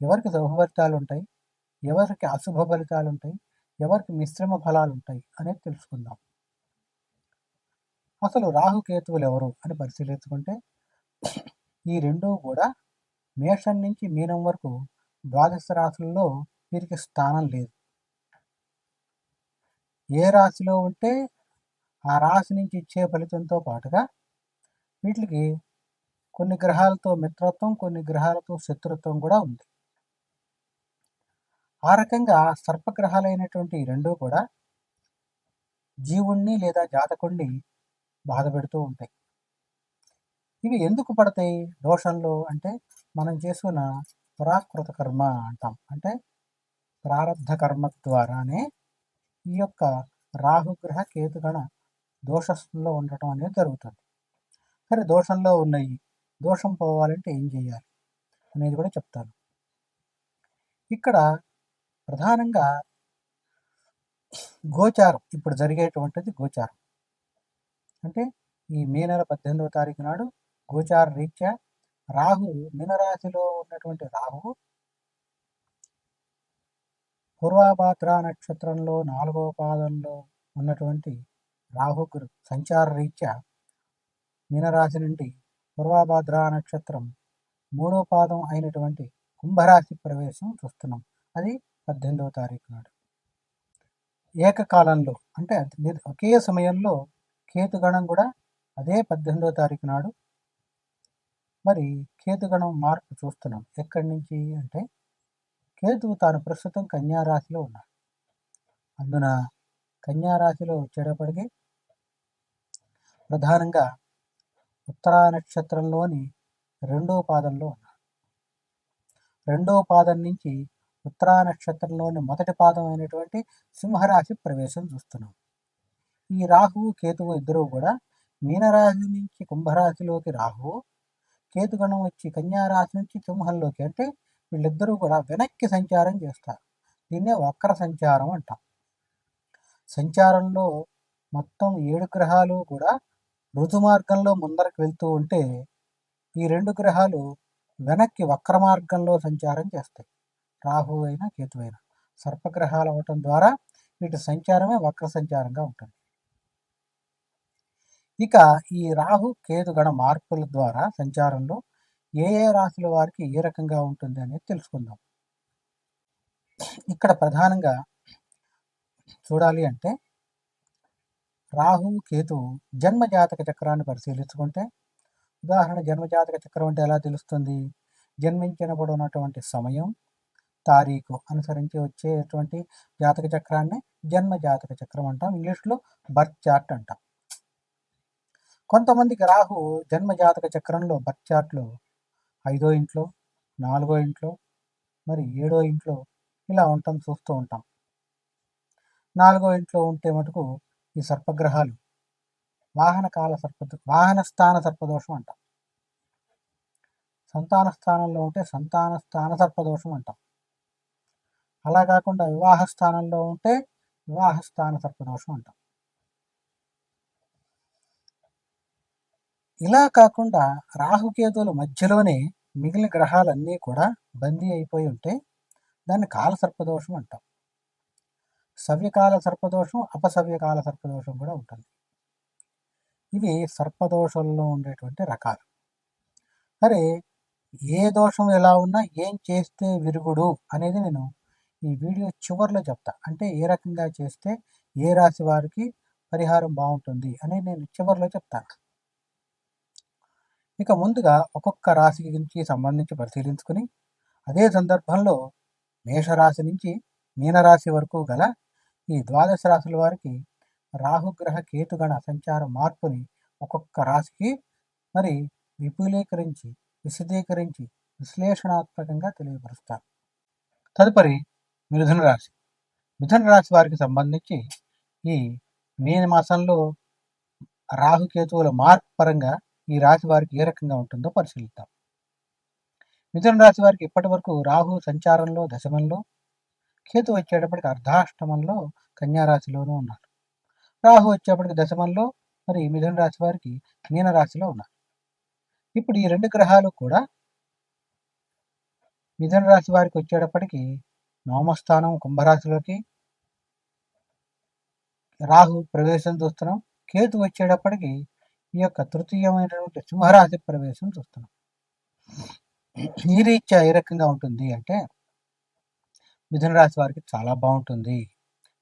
ఎవరికి శుభ ఫలితాలు ఉంటాయి ఎవరికి అశుభ ఫలితాలు ఉంటాయి ఎవరికి మిశ్రమ ఫలాలు ఉంటాయి అనేది తెలుసుకుందాం. అసలు రాహుకేతువులు ఎవరు అని పరిశీలించుకుంటే ఈ రెండూ కూడా మేషం నుంచి మీనం వరకు ద్వాదశ రాశుల్లో వీరికి స్థానం లేదు. ఏ రాశిలో ఉంటే ఆ రాశి నుంచి ఇచ్చే ఫలితంతో పాటుగా వీటికి కొన్ని గ్రహాలతో మిత్రత్వం కొన్ని గ్రహాలతో శత్రుత్వం కూడా ఉంది. ఆ రకంగా సర్పగ్రహాలైనటువంటి రెండూ కూడా జీవుణ్ణి లేదా జాతకుణ్ణి బాధ పెడుతూ ఉంటాయి. ఇవి ఎందుకు పడతాయి? దోషంలో అంటే మనం చేసుకున్న పురాకృత కర్మ అంటాం. అంటే ప్రారంధ కర్మ ద్వారానే ఈ యొక్క రాహుగ్రహ కేతుగణ దోషంలో ఉండటం అనేది జరుగుతుంది. సరే దోషంలో ఉన్నాయి. దోషం పోవాలంటే ఏం చేయాలి? అనేది కూడా చెప్తాను. ఇక్కడ ప్రధానంగా గోచారం. ఇప్పుడు జరిగేటువంటిది గోచారం. అంటే ఈ మే నెల పద్దెనిమిదవ తారీఖు నాడు గోచార రీత్యా రాహు మీనరాశిలో ఉన్నటువంటి రాహు పూర్వాభాద్ర నక్షత్రంలో నాలుగవ పాదంలో ఉన్నటువంటి రాహుకు సంచార రీత్యా మీనరాశి నుండి పూర్వాభాద్ర నక్షత్రం మూడో పాదం అయినటువంటి కుంభరాశి ప్రవేశం చూస్తున్నాం. అది పద్దెనిమిదవ తారీఖు నాడు. ఏకకాలంలో అంటే ఒకే సమయంలో కేతుగణం కూడా అదే పద్దెనిమిదవ తారీఖు నాడు. మరి కేతుగణం మార్పు చూస్తున్నాం. ఎక్కడి నుంచి అంటే కేతువు తాను ప్రస్తుతం కన్యారాశిలో ఉన్నాడు. అందున కన్యారాశిలో వచ్చేటప్పటికి ప్రధానంగా ఉత్తరా నక్షత్రంలోని రెండో పాదంలో ఉన్నాడు. రెండో పాదం నుంచి ఉత్తరా నక్షత్రంలోని మొదటి పాదం అయినటువంటి సింహరాశి ప్రవేశం చూస్తున్నాం. ఈ రాహువు కేతువు ఇద్దరు కూడా మీనరాశి నుంచి కుంభరాశిలోకి రాహువు కేతుగణం వచ్చి కన్యారాశి నుంచి సింహంలోకి అంటే వీళ్ళిద్దరూ కూడా వెనక్కి సంచారం చేస్తారు. దీన్నే వక్ర సంచారం అంటాం. సంచారంలో మొత్తం ఏడు గ్రహాలు కూడా ఋతు మార్గంలో ముందరకు వెళ్తూ ఉంటే ఈ రెండు గ్రహాలు వెనక్కి వక్ర మార్గంలో సంచారం చేస్తాయి. రాహు అయినా కేతు అయినా సర్పగ్రహాలు అవటం ద్వారా వీటి సంచారమే వక్ర సంచారంగా ఉంటుంది. ఇక ఈ రాహు కేతు గణ మార్పుల ద్వారా సంచారంలో ఏ ఏ రాశుల వారికి ఏ రకంగా ఉంటుంది అనేది తెలుసుకుందాం. ఇక్కడ ప్రధానంగా చూడాలి అంటే రాహు కేతు జన్మజాతక చక్రాన్ని పరిశీలించుకుంటే ఉదాహరణ జన్మజాతక చక్రం అంటే ఎలా తెలుస్తుంది? జన్మించినప్పుడు ఉన్నటువంటి సమయం తారీఖు అనుసరించి వచ్చేటువంటి జాతక చక్రాన్ని జన్మ జాతక చక్రం అంటాం. ఇంగ్లీష్లో బర్త్ చార్ట్ అంటాం. కొంతమందికి రాహు జన్మ జాతక చక్రంలో బర్త్ చార్ట్లో ఐదో ఇంట్లో నాలుగో ఇంట్లో మరి ఏడో ఇంట్లో ఇలా ఉంటాం చూస్తూ ఉంటాం. నాలుగో ఇంట్లో ఉంటే మటుకు ఈ సర్పగ్రహాలు వాహన కాల సర్ప వాహన స్థాన సర్పదోషం అంటాం. సంతాన స్థానంలో ఉంటే సంతాన స్థాన సర్పదోషం అంటాం. అలా కాకుండా వివాహ స్థానంలో ఉంటే వివాహ స్థాన సర్పదోషం అంటాం. ఇలా కాకుండా రాహుకేతువుల మధ్యలోనే మిగిలిన గ్రహాలన్నీ కూడా బందీ అయిపోయి ఉంటే దాన్ని కాల సర్పదోషం అంటాం. సవ్యకాల సర్పదోషం అపసవ్యకాల సర్పదోషం కూడా ఉంటుంది. ఇవి సర్పదోషంలో ఉండేటువంటి రకాలు. సరే ఏ దోషం ఎలా ఉన్నా ఏం చేస్తే విరుగుడు అనేది నేను ఈ వీడియో చివరిలో చెప్తా. అంటే ఏ రకంగా చేస్తే ఏ రాశి వారికి పరిహారం బాగుంటుంది అని నేను చివరిలో చెప్తాను ఇక ముందుగా ఒక్కొక్క రాశి గురించి సంబంధించి పరిశీలించుకుని అదే సందర్భంలో మేషరాశి నుంచి మీనరాశి వరకు గల ఈ ద్వాదశ రాశుల వారికి రాహుగ్రహ కేతుగణ సంచార మార్పుని ఒక్కొక్క రాశికి మరి విపులీకరించి విశదీకరించి విశ్లేషణాత్మకంగా తెలియపరుస్తారు. తదుపరి మిథున రాశి. మిథున రాశి వారికి సంబంధించి ఈ మే మాసంలో రాహుకేతువుల మార్పు పరంగా ఈ రాశి వారికి ఏ రకంగా ఉంటుందో పరిశీలిద్దాం. మిథున రాశి వారికి ఇప్పటి వరకు రాహు సంచారంలో దశమంలో కేతు వచ్చేటప్పటికి అర్ధాష్టమంలో కన్యారాశిలోనూ ఉన్నారు. రాహు వచ్చేప్పటికి దశమంలో మరి మిథున రాశి వారికి మీనరాశిలో ఉన్నారు. ఇప్పుడు ఈ రెండు గ్రహాలు కూడా మిథున రాశి వారికి వచ్చేటప్పటికి నవమస్థానం కుంభరాశిలోకి రాహు ప్రవేశం చూస్తున్నాం. కేతు వచ్చేటప్పటికి ఈ యొక్క తృతీయమైనటువంటి సింహరాశి ప్రవేశం చూస్తున్నాం. ఈ రీత్యా ఏ రకంగా ఉంటుంది అంటే మిథున రాశి వారికి చాలా బాగుంటుంది.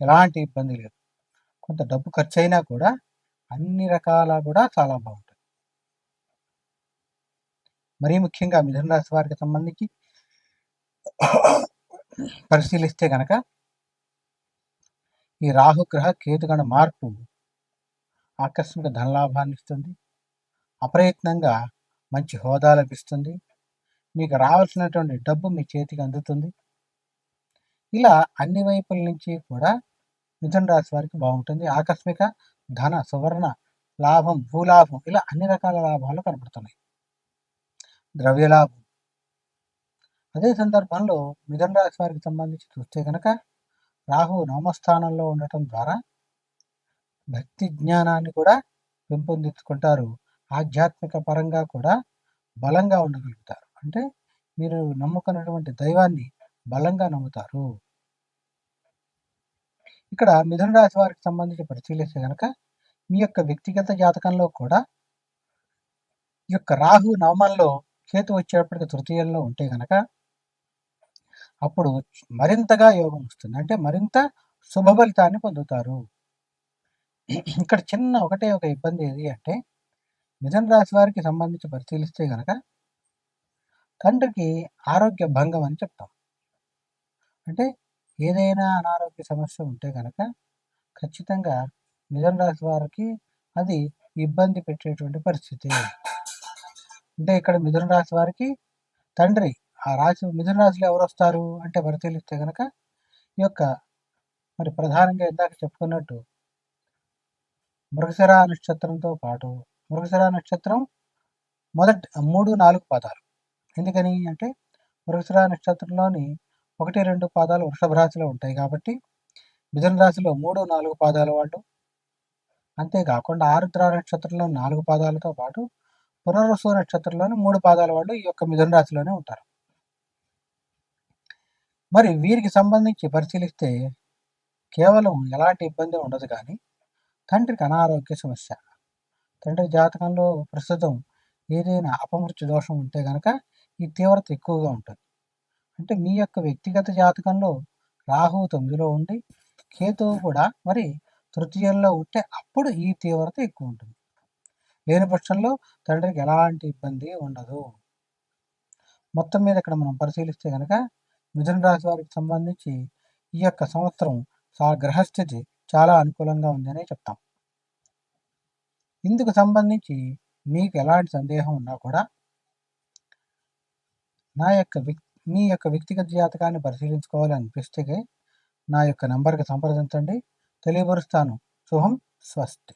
ఎలాంటి ఇబ్బంది లేదు. కొంత డబ్బు ఖర్చు అయినా కూడా అన్ని రకాల కూడా చాలా బాగుంటుంది. మరీ ముఖ్యంగా మిథున రాశి వారికి సంబంధించి పరిశీలిస్తే కనుక ఈ రాహుగ్రహ కేతుగణ మార్పు ఆకస్మిక ధనలాభాన్ని ఇస్తుంది. అప్రయత్నంగా మంచి హోదా లభిస్తుంది. మీకు రావాల్సినటువంటి డబ్బు మీ చేతికి అందుతుంది. ఇలా అన్ని వైపుల నుంచి కూడా మిథున రాశి వారికి బాగుంటుంది. ఆకస్మిక ధన సువర్ణ లాభం భూలాభం ఇలా అన్ని రకాల లాభాలు కనపడుతున్నాయి. ద్రవ్యలాభం అదే సందర్భంలో మిథున రాశి వారికి సంబంధించి చూస్తే కనుక రాహు నవమస్థానంలో ఉండటం ద్వారా భక్తి జ్ఞానాన్ని కూడా పెంపొందించుకుంటారు. ఆధ్యాత్మిక పరంగా కూడా బలంగా ఉండగలుగుతారు. అంటే మీరు నమ్ముకున్నటువంటి దైవాన్ని బలంగా నమ్ముతారు. ఇక్కడ మిథున రాశి వారికి సంబంధించి పరిశీలిస్తే కనుక మీ యొక్క వ్యక్తిగత జాతకంలో కూడా ఈ యొక్క రాహు నవమంలో కేతు వచ్చేటప్పటికి తృతీయంలో ఉంటే కనుక అప్పుడు మరింతగా యోగం వస్తుంది. అంటే మరింత శుభ ఫలితాన్ని పొందుతారు. ఇక్కడ చిన్న ఒకటే ఒక ఇబ్బంది ఏది అంటే మిథున రాశి వారికి సంబంధించి పరిశీలిస్తే కనుక తండ్రికి ఆరోగ్య భంగం అని చెప్తాం. అంటే ఏదైనా అనారోగ్య సమస్య ఉంటే కనుక ఖచ్చితంగా మిథున రాశి వారికి అది ఇబ్బంది పెట్టేటువంటి పరిస్థితి. అంటే ఇక్కడ మిథున రాశి వారికి తండ్రి ఆ రాశి మిథున రాశిలో ఎవరు వస్తారు అంటే పరిశీలిస్తే కనుక ఈ యొక్క మరి ప్రధానంగా ఇందాక చెప్పుకున్నట్టు మృగశిర నక్షత్రంతో పాటు మృగశిర నక్షత్రం మొదటి మూడు నాలుగు పాదాలు. ఎందుకని అంటే మృగశిర నక్షత్రంలోని ఒకటి రెండు పాదాలు వృషభ రాశిలో ఉంటాయి కాబట్టి మిథున రాశిలో మూడు నాలుగు పాదాల వాళ్ళు. అంతేకాకుండా ఆరుద్ర నక్షత్రంలో నాలుగు పాదాలతో పాటు పునర్వసు నక్షత్రంలోని మూడు పాదాల వాళ్ళు ఈ యొక్క మిథున రాశిలోనే ఉంటారు. మరి వీరికి సంబంధించి పరిశీలిస్తే కేవలం ఎలాంటి ఇబ్బంది ఉండదు కానీ తండ్రికి అనారోగ్య సమస్య. తండ్రి జాతకంలో ప్రస్తుతం ఏదైనా అపమృత్యు దోషం ఉంటే కనుక ఈ తీవ్రత ఎక్కువగా ఉంటుంది. అంటే మీ యొక్క వ్యక్తిగత జాతకంలో రాహువు తొమ్మిదిలో ఉండి కేతువు కూడా మరి తృతీయంలో ఉంటే అప్పుడు ఈ తీవ్రత ఎక్కువ ఉంటుంది. లేని పక్షంలో తండ్రికి ఎలాంటి ఇబ్బంది ఉండదు. మొత్తం మీద ఇక్కడ మనం పరిశీలిస్తే కనుక మిథున రాశి వారికి సంబంధించి ఈ యొక్క సంవత్సరం గ్రహస్థితి చాలా అనుకూలంగా ఉందనే చెప్తాం. ఇందుకు సంబంధించి మీకు ఎలాంటి సందేహం ఉన్నా కూడా నా యొక్క మీ యొక్క వ్యక్తిగత జాతకాన్ని పరిశీలించుకోవాలి అనిపిస్తే నా యొక్క నంబర్కి సంప్రదించండి. తెలియపరుస్తాను. శుభం. స్వస్తి.